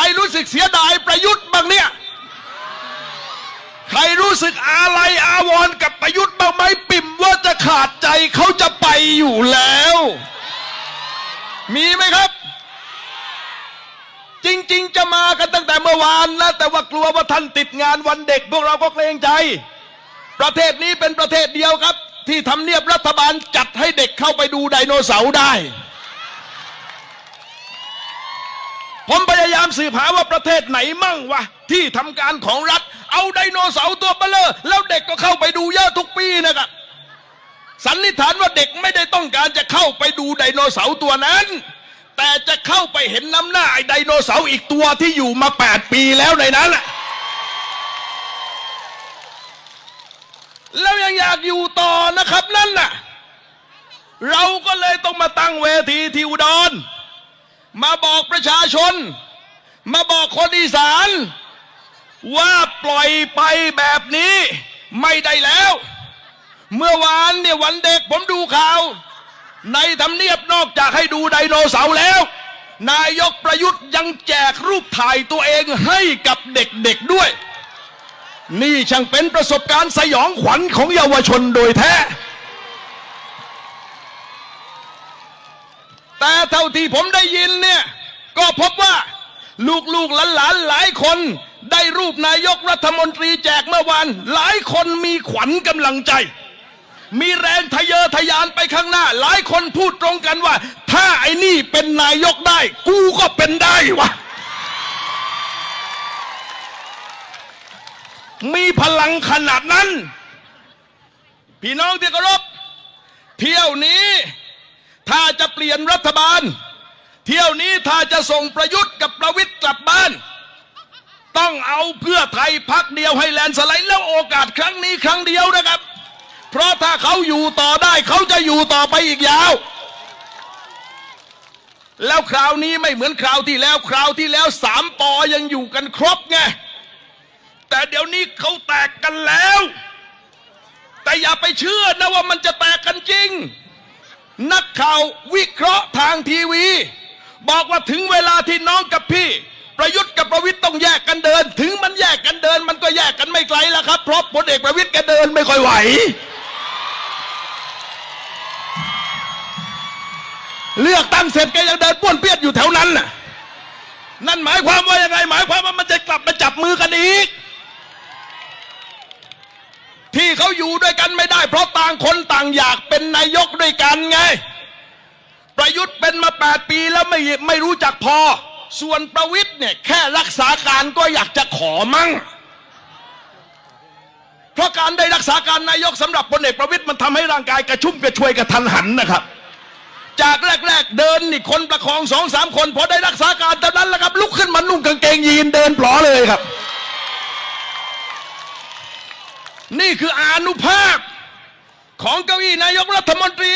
ใครรู้สึกเสียดายประยุทธ์บ้างเนี่ย ใครรู้สึกอาลัยอาวรณ์กับประยุทธ์บ้างไหมปิ่มว่าจะขาดใจเขาจะไปอยู่แล้ว มีไหมครับ จริง ๆ จะมากันตั้งแต่เมื่อวานนะแต่ว่ากลัวว่าท่านติดงานวันเด็ก พวกเราก็เกรงใจ ประเทศนี้เป็นประเทศเดียวครับ ที่ทำเนียบรัฐบาลจัดให้เด็กเข้าไปดูไดโนเสาร์ได้ ผมพยายามสืบหาว่าประเทศไหนมั่งวะที่ทำการของรัฐ เอาไดโนเสาร์ตัวเบลอแล้วเด็กก็เข้าไปดูเยอะทุกปีนะครับสันนิษฐานว่าเด็กไม่ได้ต้องการจะเข้าไปดูไดโนเสาร์ตัวนั้น แต่จะเข้าไปเห็นน้ำหน้าไอ้ไดโนเสาร์อีกตัวที่อยู่มา 8 ปีแล้วในนั้นน่ะแล้วยังอยากอยู่ต่อนะครับนั่นน่ะ เราก็เลยต้องมาตั้งเวทีที่อุดร มาบอกประชาชน มาบอกคนอีสาน ว่าปล่อยไปแบบนี้ไม่ได้แล้ว เมื่อวานเนี่ยวันเด็กผมดูข่าว ในทำเนียบนอกจากให้ดูไดโนเสาร์แล้ว นายกประยุทธ์ยังแจกรูปถ่ายตัวเองให้กับเด็กๆด้วย นี่ช่างเป็นประสบการณ์สยองขวัญของเยาวชนโดยแท้ แต่เท่าที่ผมได้ยินเนี่ยก็พบว่าลูกๆหลานๆหลายคนได้รูปนายกรัฐมนตรีแจกเมื่อวาน หลายคนมีขวัญกำลังใจ มีแรงทะเยอทะยานไปข้างหน้า หลายคนพูดตรงกันว่า ถ้าไอ้นี่เป็นนายกได้ กูก็เป็นได้วะมีพลังขนาดนั้น พี่น้องที่เคารพเที่ยวนี้ ถ้าจะเปลี่ยนรัฐบาล เที่ยวนี้ถ้าจะส่งประยุทธ์กับประวิทย์กลับบ้าน ต้องเอาเพื่อไทยพักเดียวให้แลนสไลด์แล้วโอกาสครั้งนี้ครั้งเดียวนะครับ เพราะถ้าเขาอยู่ต่อได้เขาจะอยู่ต่อไปอีกยาว แล้วคราวนี้ไม่เหมือนคราวที่แล้วคราวที่แล้วสามปอยังอยู่กันครบไงแต่เดี๋ยวนี้เขาแตกกันแล้ว แต่อย่าไปเชื่อนะว่ามันจะแตกกันจริง นักข่าววิเคราะห์ทางทีวี บอกว่าถึงเวลาที่น้องกับพี่ ประยุทธ์กับประวิทย์ต้องแยกกันเดิน ถึงมันแยกกันเดิน มันก็แยกกันไม่ไกลแล้วครับเพราะพลเอกประวิทย์แกเดินไม่ค่อยไหว เลือกตั้งเสร็จแกยังเดินป้วนเปี้ยนอยู่แถวนั้นน่ะนั่นหมายความว่ายังไง หมายความว่ามันจะกลับมาจับมือกันอีก เขาอยู่ด้วยกันไม่ได้ เพราะต่างคนต่างอยากเป็นนายกด้วยกันไง ประยุทธ์เป็นมาแปดปีแล้วไม่ไม่รู้จักพอ ส่วนประวิทย์เนี่ยแค่รักษาการก็อยากจะขอมั่ง เพราะการได้รักษาการนายกสำหรับพลเอกประวิทย์มันทำให้ร่างกายกระชุ่มกระชวยกระทันหันนะครับ จากแรกๆเดินนี่คนประคองสองสามคนพอได้รักษาการเท่านั้นแหละครับ ลุกขึ้นมานุ่งกางเกงยีนเดินปลอเลยครับ นี่คืออนุภาพของเก้าอี้นายกรัฐมนตรี